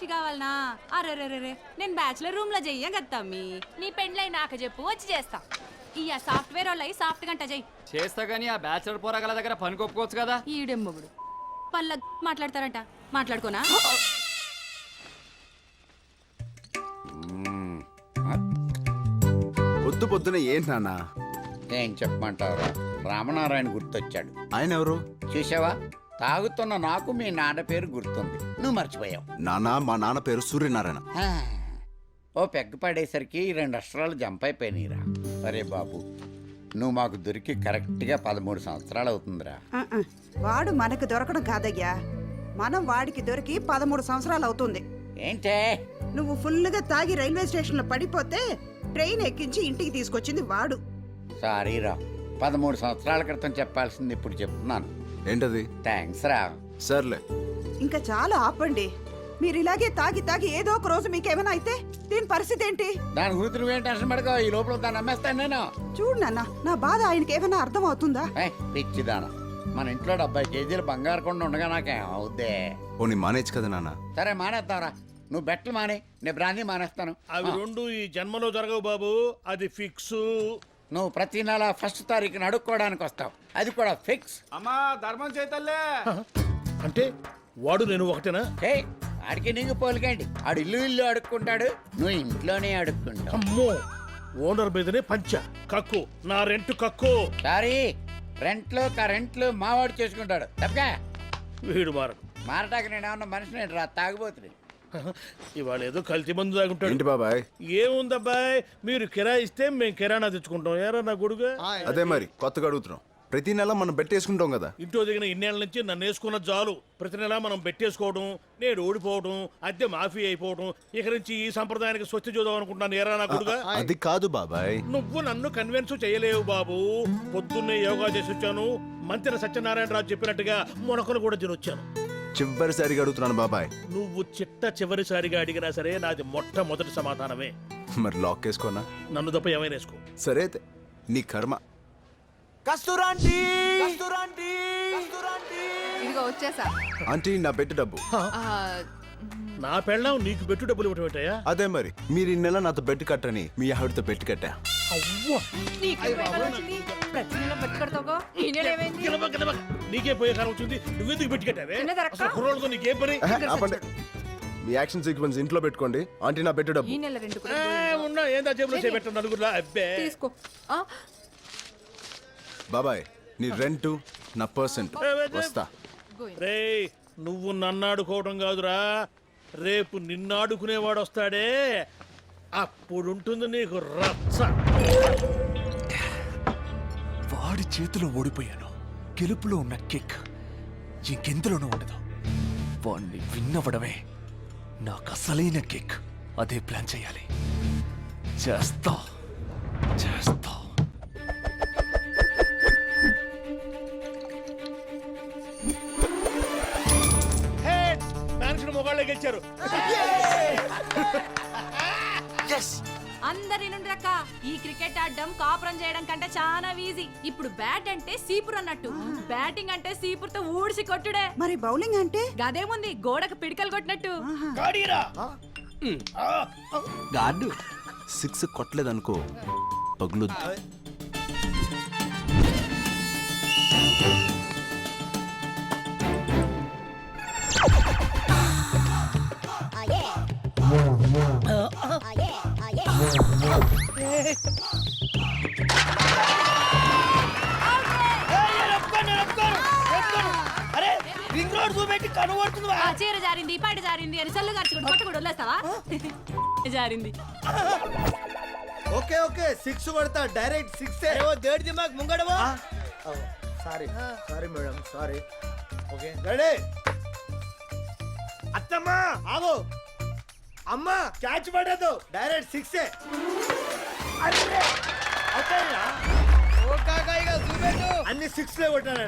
మనిషి కావాలనా? అరే నేను బ్యాచులర్ రూమ్లో చెయ్య గత్తమ్మి నీ పెండ్లై నాకు చెప్పు వచ్చి చేస్తా. ఇయ్య సాఫ్ట్వేర్ వాళ్ళయి సాఫ్ట్ గంట చెయ్యి. చేస్తా గానీ ఆ బ్యాచులర్ పోరగాల దగ్గర పని కొప్పుకోవచ్చు కదా? ఈడెమ్మగుడు పళ్ళ మాట్లాడతారంట. మాట్లాడుకోనా? పొద్దు పొద్దున ఏంటి నాన్న? ఏం చెప్పమంటావురా? రామనారాయణ గుర్తొచ్చాడు. ఆయన ఎవరు? చూసావా తాగుతున్న నాకు మీ నాన్న పేరు గుర్తుంది. నువ్వు మర్చిపోయావు. నాన్న మా నాన్న పేరు సూర్యనారాయణ. ఓ పెగ్గ పడేసరికి ఈ రెండు అక్షరాలు జంప్ అయిపోయినాయిరా. అరే బాబు నువ్వు మాకు దొరికి కరెక్ట్గా పదమూడు సంవత్సరాలు అవుతుందిరా. ఆ, ఆ. వాడు మనకు దొరకడం కాదయ్యా. మనం వాడికి దొరికి పదమూడు సంవత్సరాలు అవుతుంది. ఏంటే? నువ్వు ఫుల్గా తాగి రైల్వే స్టేషన్లో పడిపోతే ట్రైన్ ఎక్కించి ఇంటికి తీసుకొచ్చింది వాడు. సారీరా పదమూడు సంవత్సరాల క్రితం చెప్పాల్సింది ఇప్పుడు చెప్తున్నాను. ఏంటది? థ్యాంక్స్ రా. సర్లే. ఇంకా చాలా ఆపండి. మీరు ఇలాగే తాగి తాగి ఏదో ఒక రోజు మీకేమైనా అయితే దీని పరిస్థితి ఏంటి? దాని గురించి నువ్వేం టెన్షన్ పడకో ఈ లోపల దాన్ని నమ్మేస్తాను నేను. చూడు నాన్న నా బాధ ఆయనకి ఏమైనా అర్థం అవుతుందా? ఏయ్, పిచ్చిదాన మన ఇంట్లో డెబ్బై కేజీలు బంగారు కొండ ఉండగా నాకేం అవుద్దే? పోనీ మానేచ్చు కదా నాన్న. సరే మానేద్దాంరా నువ్వు బెట్టలు మానే నేను బ్రాందీ మానేస్తాను. అవి రెండు ఈ జన్మలో జరగవు బాబు అది ఫిక్స్. నువ్వు ప్రతి నెల ఫస్ట్ తారీఖున అడుక్కోవడానికి వస్తావు అది కూడా ఫిక్స్. అమ్మా ధర్మం చేతల్లే. అంటే వాడు నేను ఒకటేనా? హే ఆడికి నీకు పోలికండి ఆడు ఇల్లు ఇల్లు అడుక్కుంటాడు నువ్వు ఇంట్లోనే అడుక్కుంటావు అమ్మో! ఓనర్ మీదనే పంచ. కక్కు నా రెంట్ కక్కు. సారీ రెంట్లు కరెంట్లు మావాడు చేసుకుంటాడు. తప్పగా వీడు మారడు. మారటానికి నేను ఏమన్నా మనిషిని రా తాగుబోతుని ఇవాళ ఏదో కల్తీ మందు తాగుంటాడు. ఏంటి బాబాయ్? ఏముందబ్బాయ్? మీరు కిరాయి ఇస్తే మేము కిరాణా తెచ్చుకుంటాం. ఏరా నా గొడుగు? అదే మరి కొత్తగా అడుగుతున్నాం. ప్రతి నెల మనం బెట్టేసుకుంటాం కదా. ఇంట్లో దిగిన ఇన్నేళ్ళ నుంచి నన్ను వేసుకున్న జాలు. ప్రతి నెల మనం పెట్టేసుకోవడం నేను ఓడిపోవడం అద్దె మాఫీ అయిపోవడం ఇక నుంచి ఈ సంప్రదాయానికి స్వస్తి చూద్దాం అనుకుంటున్నాను. ఏరా నా అది కాదు బాబాయ్. నువ్వు నన్ను కన్విన్స్ చేయలేవు బాబు. పొద్దున్నే యోగా చేసి వచ్చాను. మంత్రి సత్యనారాయణరాజు చెప్పినట్టుగా మొనకలు కూడా తినొచ్చాను. చివరిసారిగా అడుగుతున్నాను బాబాయ్. నువ్వు చిట్ట చివరిసారిగా అడిగినా సరే నాది మొట్టమొదటి సమాధానమే. మరి లాక్ వేసుకోనా? నన్ను తప్ప ఏమైనా వేసుకో. సరే నీ కర్మ. ఇదిగో వచ్చేసా. ఆంటీ నా బెట్టు డబ్బు. నా పెళ్ళం నీకు పెట్టు డబ్బులు ఇవ్వటం ఏంటయ్యా అదే మరి. మీరు ఈ నెల నాతో బెట్టు కట్టని మీ ఆవిడతో బెట్టు కట్టా. ప్రతి నెల పెట్టుకడతావు ఈ నెల ఏమైంది? గిలబ, గిలబ. నీకే పోయే కాలం వచ్చింది. నువ్వెందుకు పెట్టుకెట్టావే చిన్నదరక్క. అసలు కుర్రోళ్ళతో నీకేం పని? ఆహా, ఆపండి. మీ యాక్షన్ సీక్వెన్స్ ఇంట్లో పెట్టుకోండి. ఆంటీ నా బెట్టు ఈ డబ్బు నెల రెండు ఏ, ఉన్నా ఏందా జేబులో చేపెట్టాను నలుగురులా? అబ్బే. తీసుకో. ఆ, బాబాయ్ నీ రెంట్ నా పర్సెంట్. వస్తా. రేయ్ నువ్వు నన్ను ఆడుకోవడం కాదురా. రేపు నిన్ను ఆడుకునేవాడు వస్తాడే. అప్పుడుంటుంది నీకు రచ్చ. వాడి చేతిలో ఓడిపోయాను. గెలుపులో ఉన్న కిక్ ఇంకెందులోనూ ఉండదు. వాణ్ణి విన్నవడమే నాకు అసలైన కిక్. అదే ప్లాన్ చేయాలి. చేస్తా. క్రికెట్ ఆడడం కాపురం చేయడం కంటే చాలా ఈజీ ఇప్పుడు బ్యాట్ అంటే సీపురు అన్నట్టు. బ్యాటింగ్ అంటే సీపురుతో ఊడిసి కొట్టుడే. మరి బౌలింగ్ అంటే? గదేముంది గోడకు పిడికలు కొట్టినట్టు. గాడు సిక్స్ కొట్టలేదనుకో పగులుద్ది. అరే రింగ్ రోడ్ చూపెట్టి కనుగొడుతుంది ఆ చీర జారింది పాట జారింది అని సల్లు గార్చుకుంటూ కొట్ట కూడా వదిలేస్తావా? జారింది. Okay okay. సిక్స్ కొడతా డైరెక్ట్ సిక్స్ దేడి దిమాగ్ ముంగడవా? Sorry. Sorry madam. Sorry. Okay. Ready. అత్తమ్మా! ఆగు. అమ్మా క్యాచ్ పడదు. డైరెక్ట్ సిక్స్ అన్ని సిక్స్ లే కొట్టాను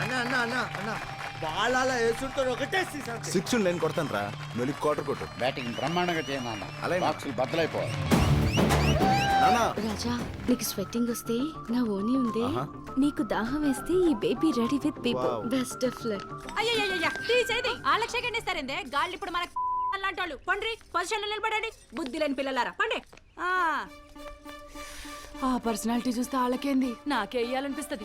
అన్న అన్న అన్న అన్న. బాల్ అలా వేసుడుతో ఒకటే సిక్స్ నేను కొడతాను రా నువ్వు క్వార్టర్ కొట్టు. బ్యాటింగ్ బ్రహ్మాండంగా చేయమన్నా అలాగే. బాక్సులు బద్దలైపోవాలి. రాజా నీకు స్వెట్టింగ్ వస్తే నా ఓని ఉంది. నీకు దాహం వేస్తే ఈ baby ready with people best of luck అయ్యయ్యయ్య తీసేది వాళ్ళకి సెకండ్ ఇస్తారందే గాళ్ళు ఇప్పుడు మన అలాంటి వాళ్ళు పండ్రి పొజిషన్ నిలబడండి. బుద్ధి లేని పిల్లలారా. పండి. ఆ. ఆ పర్సనాలిటీ చూస్తే వాళ్ళకేంది నాకే ఇయ్యాలనిపిస్తుంది.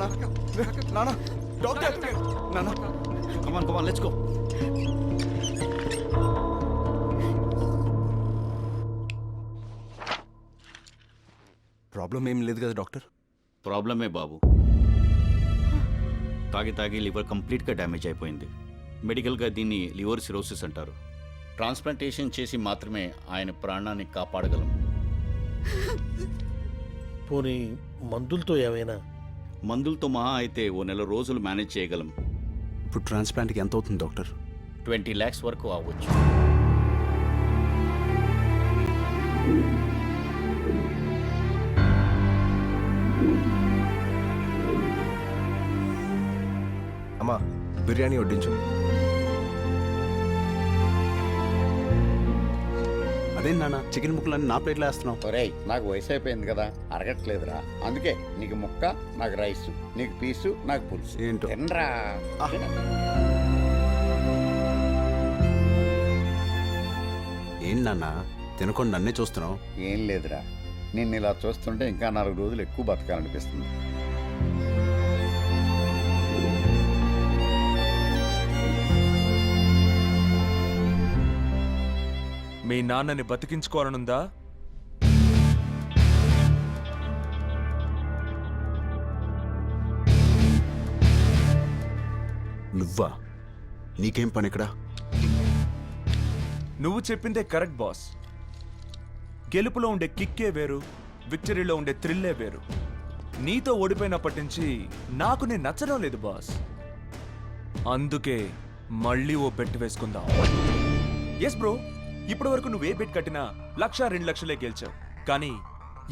లే, నాన్న డాక్టర్ నాన్న come on come on let's go problem ఏం లేదు కదా డాక్టర్? ప్రాబ్లమే బాబు. తాగి తాగి లివర్ కంప్లీట్గా డ్యామేజ్ అయిపోయింది. మెడికల్గా దీన్ని లివర్ సిరోసిస్ అంటారు. ట్రాన్స్ప్లాంటేషన్ చేసి మాత్రమే ఆయన ప్రాణాన్ని కాపాడగలం. పోనీ మందులతో ఏమైనా మందులతో మహా అయితే ఓ నెల రోజులు మేనేజ్ చేయగలం. ఇప్పుడు ట్రాన్స్ప్లాంట్కి ఎంత అవుతుంది డాక్టర్? ట్వంటీ ల్యాక్స్ వరకు అవ్వచ్చు. అమ్మా బిర్యానీ వడ్డించు. అదేం నాన్న? చికెన్ ముక్కలన్నీ నా ప్లేట్లో వేస్తున్నావు. ఒరేయ్ నాకు వయసు అయిపోయింది కదా అరగట్లేదురా. అందుకే నీకు ముక్క నాకు రైస్ నీకు పీసు నాకు పులుసు. ఏంటో. తినరా. ఏం నాన్న? తినకుండా నన్నే చూస్తున్నావు? ఏం లేదురా. నిన్ను ఇలా చూస్తుంటే ఇంకా నాలుగు రోజులు ఎక్కువ బతకాలనిపిస్తుంది. మీ నాన్నని బతికించుకోవాలనుందా? నువ్వా? నీకేం పని ఇక్కడ నువ్వు చెప్పిందే కరెక్ట్ బాస్. గెలుపులో ఉండే కిక్కే వేరు విక్టరీలో ఉండే థ్రిల్లే వేరు. నీతో ఓడిపోయినప్పటి నుంచి నాకు నేను నచ్చడం లేదు బాస్. అందుకే మళ్ళీ ఓ బెట్ వేసుకుందాం. ఎస్ బ్రో ఇప్పటి వరకు నువ్వే బెట్ కట్టినా లక్ష రెండు లక్షలే గెలిచావు. కానీ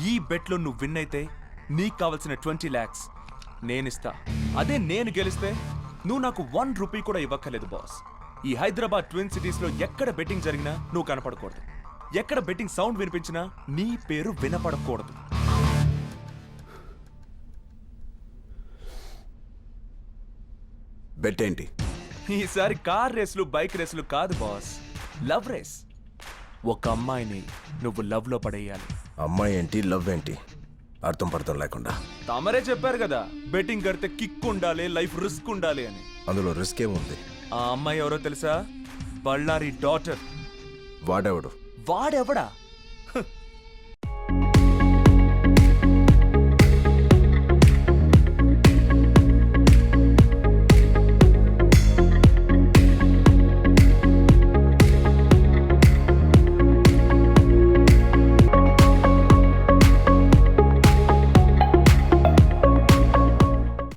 ఈ బెట్లో నువ్వు విన్ అయితే నీకు కావలసిన ట్వంటీ ల్యాక్స్ నేనిస్తా. అదే నేను గెలిస్తే నువ్వు నాకు వన్ రూపీ కూడా ఇవ్వక్కర్లేదు బాస్. ఈ హైదరాబాద్ ట్విన్ సిటీస్లో ఎక్కడ బెట్టింగ్ జరిగినా నువ్వు కనపడకూడదు. ఎక్కడ బెట్టింగ్ సౌండ్ వినిపించినా నీ పేరు వినపడకూడదు. బెట్ ఏంటి ఈసారి కార్ రేసులు బైక్ రేసులు కాదు బాస్. Love race. ఒక అమ్మాయిని నువ్వు లవ్లో పడేయాలి. అమ్మాయి ఏంటి లవ్ ఏంటి? అర్థం పర్థం లేకుండా. తమరే చెప్పారు కదా బెట్టింగ్ కడితే కిక్ ఉండాలి లైఫ్ రిస్క్ ఉండాలి అని. అందులో రిస్క్ ఏముంది ఆ అమ్మాయి ఎవరో తెలుసా? బళ్ళారి డాటర్. వాడెవడు? వాడెవడా?